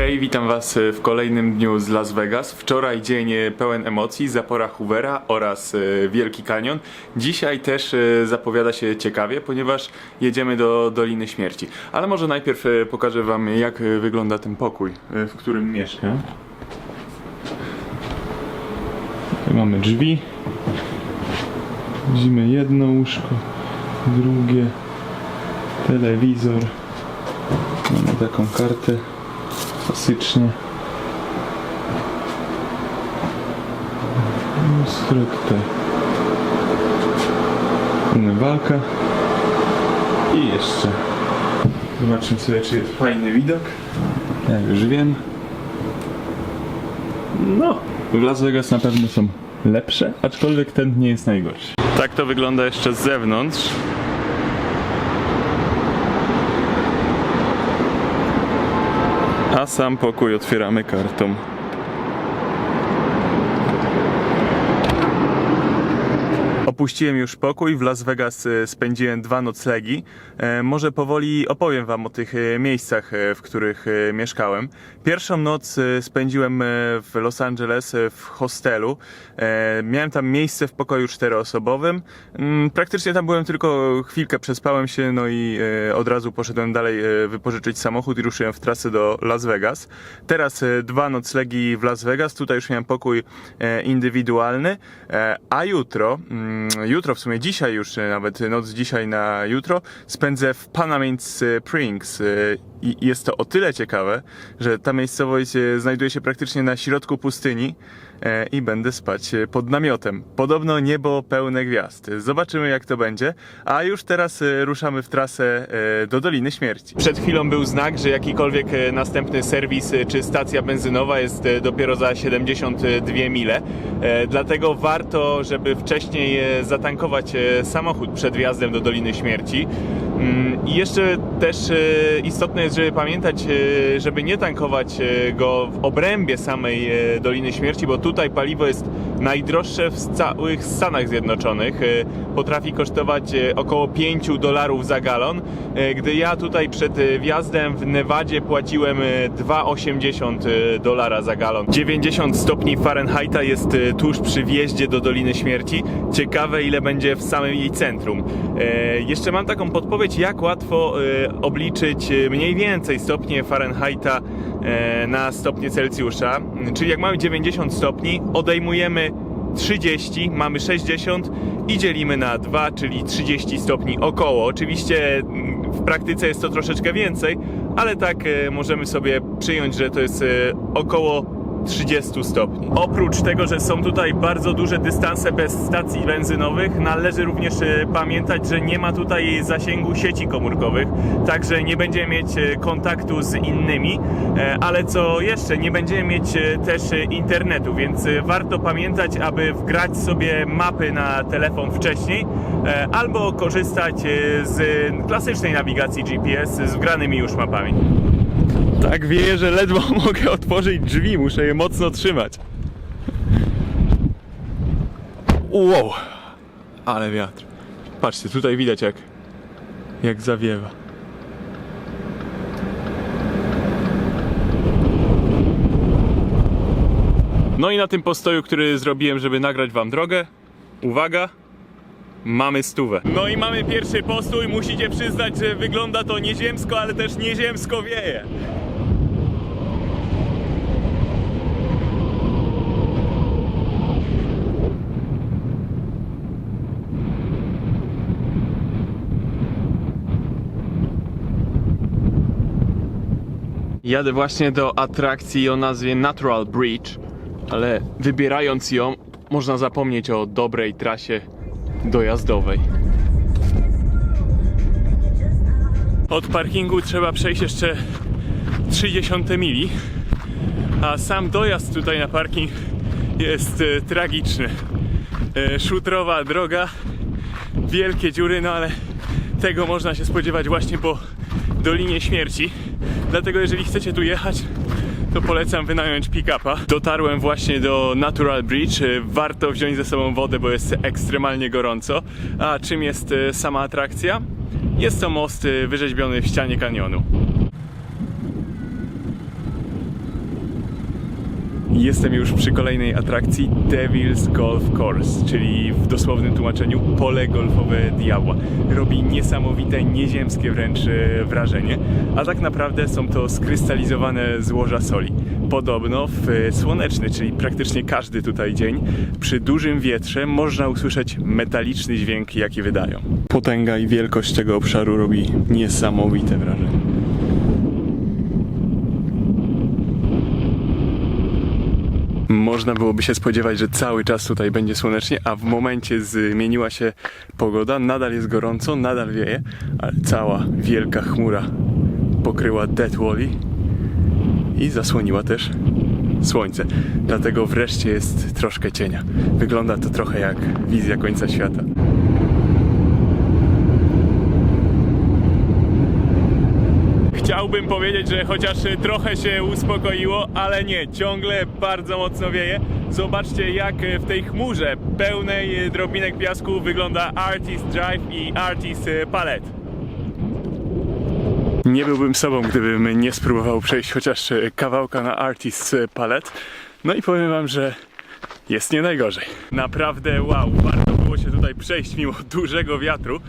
Hej, witam Was w kolejnym dniu z Las Vegas. Wczoraj dzień e, pełen emocji, zapora Hoovera oraz e, Wielki Kanion. Dzisiaj też zapowiada się ciekawie, ponieważ jedziemy do Doliny Śmierci. Ale może najpierw pokażę Wam, jak wygląda ten pokój, w którym mieszkam. Tutaj mamy drzwi. Widzimy jedno łóżko, drugie, telewizor. Mamy taką kartę klasycznie. Lustro tutaj. Umywalka. I jeszcze. Zobaczmy sobie, czy jest fajny widok. Jak już wiem. No, w Las Vegas na pewno są lepsze, aczkolwiek ten nie jest najgorszy. Tak to wygląda jeszcze z zewnątrz. A sam pokój otwieramy kartą. Opuściłem już pokój, w Las Vegas e, spędziłem dwa noclegi. E, Może powoli opowiem Wam o tych e, miejscach, w których mieszkałem. Pierwszą noc spędziłem w Los Angeles w hostelu. Miałem tam miejsce w pokoju czteroosobowym. Mm, Praktycznie tam byłem tylko chwilkę, przespałem się, no i od razu poszedłem dalej wypożyczyć samochód i ruszyłem w trasę do Las Vegas. Teraz dwa noclegi w Las Vegas, tutaj już miałem pokój indywidualny, a jutro, mm, jutro w sumie dzisiaj już, e, nawet noc dzisiaj na jutro, spędzę w Panamint Springs. I jest to o tyle ciekawe, że ta miejscowość e, znajduje się praktycznie na środku pustyni e, i będę spać e, pod namiotem. Podobno niebo pełne gwiazd. Zobaczymy jak to będzie. A już teraz ruszamy w trasę do Doliny Śmierci. Przed chwilą był znak, że jakikolwiek następny serwis czy stacja benzynowa jest dopiero za 72 mile. Dlatego warto, żeby wcześniej zatankować samochód przed wjazdem do Doliny Śmierci. Mm, I jeszcze też e, istotne jest, żeby pamiętać, e, żeby nie tankować e, go w obrębie samej Doliny Śmierci, bo tutaj paliwo jest najdroższe w całych Stanach Zjednoczonych. Potrafi kosztować około 5 dolarów za galon, gdy ja tutaj przed wjazdem w Nevadzie płaciłem e, 2,80 dolara za galon. 90 stopni Fahrenheita jest tuż przy wjeździe do Doliny Śmierci. Ciekawe ile będzie w samym jej centrum. Jeszcze mam taką podpowiedź, jak łatwo e, obliczyć e, mniej więcej stopnie Fahrenheita e, na stopnie Celsjusza. Czyli jak mamy 90 stopni, odejmujemy 30, mamy 60 i dzielimy na 2, czyli 30 stopni około. Oczywiście mm, w praktyce jest to troszeczkę więcej, ale tak możemy sobie przyjąć, że to jest około 30 stopni. Oprócz tego, że są tutaj bardzo duże dystanse bez stacji benzynowych, należy również e, pamiętać, że nie ma tutaj zasięgu sieci komórkowych, także nie będziemy mieć e, kontaktu z innymi, e, ale co jeszcze, nie będziemy mieć też internetu, więc warto pamiętać, aby wgrać sobie mapy na telefon wcześniej, albo korzystać z klasycznej nawigacji GPS z wgranymi już mapami. Tak wieje, że ledwo mogę otworzyć drzwi, muszę je mocno trzymać. Wow, ale wiatr. Patrzcie, tutaj widać jak, jak zawiewa. No i na tym postoju, który zrobiłem, żeby nagrać wam drogę, uwaga, mamy stówę. No i mamy pierwszy postój, musicie przyznać, że wygląda to nieziemsko, ale też nieziemsko wieje. Jadę właśnie do atrakcji o nazwie Natural Bridge, ale wybierając ją, można zapomnieć o dobrej trasie dojazdowej. Od parkingu trzeba przejść jeszcze 30 mili, a sam dojazd tutaj na parking jest e, tragiczny. E, szutrowa droga, wielkie dziury, no ale tego można się spodziewać właśnie po Dolinie Śmierci. Dlatego jeżeli chcecie tu jechać, to polecam wynająć pick-upa. Dotarłem właśnie do Natural Bridge. E, Warto wziąć ze sobą wodę, bo jest ekstremalnie gorąco. A czym jest e, sama atrakcja? Jest to most e, wyrzeźbiony w ścianie kanionu. Jestem już przy kolejnej atrakcji Devil's Golf Course, czyli w dosłownym tłumaczeniu pole golfowe diabła. Robi niesamowite, nieziemskie wręcz e, wrażenie, a tak naprawdę są to skrystalizowane złoża soli. Podobno w e, słoneczny, czyli praktycznie każdy tutaj dzień, przy dużym wietrze można usłyszeć metaliczny dźwięk, jaki wydają. Potęga i wielkość tego obszaru robi niesamowite wrażenie. Można byłoby się spodziewać, że cały czas tutaj będzie słonecznie, a w momencie zmieniła się pogoda, nadal jest gorąco, nadal wieje, ale cała wielka chmura pokryła Death Valley i zasłoniła też słońce. Dlatego wreszcie jest troszkę cienia. Wygląda to trochę jak wizja końca świata. Chciałbym powiedzieć, że chociaż trochę się uspokoiło, ale nie, ciągle bardzo mocno wieje. Zobaczcie jak w tej chmurze pełnej drobinek piasku wygląda Artist Drive i Artist Palette. Nie byłbym sobą, gdybym nie spróbował przejść chociaż kawałka na Artist Palette. No i powiem wam, że jest nie najgorzej. Naprawdę wow, warto było się tutaj przejść mimo dużego wiatru,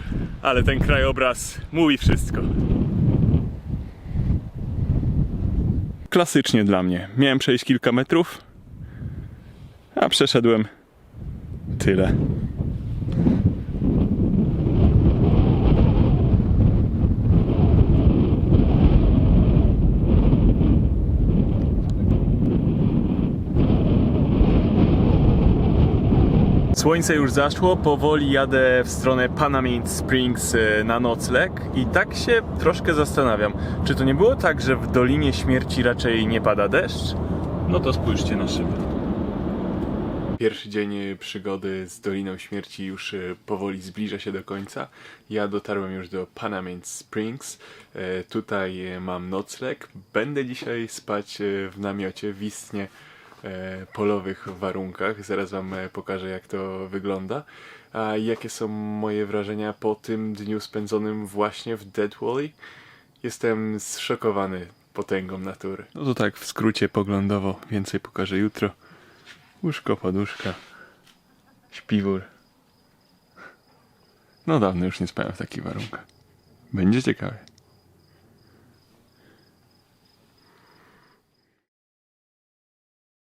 ale ten krajobraz mówi wszystko. Klasycznie dla mnie. Miałem przejść kilka metrów, a przeszedłem tyle. Słońce już zaszło, powoli jadę w stronę Panamint Springs e, na nocleg i tak się troszkę zastanawiam, czy to nie było tak, że w Dolinie Śmierci raczej nie pada deszcz? No to spójrzcie na szybę. Pierwszy dzień e, przygody z Doliną Śmierci już e, powoli zbliża się do końca. Ja dotarłem już do Panamint Springs. Tutaj mam nocleg. Będę dzisiaj spać w namiocie w istnie polowych warunkach. Zaraz Wam e, pokażę, jak to wygląda. A jakie są moje wrażenia po tym dniu spędzonym właśnie w Dead Valley? Jestem zszokowany potęgą natury. No to tak w skrócie poglądowo. Więcej pokażę jutro. Łóżko, poduszka, śpiwór. No dawno już nie spałem w takich warunkach. Będzie ciekawie.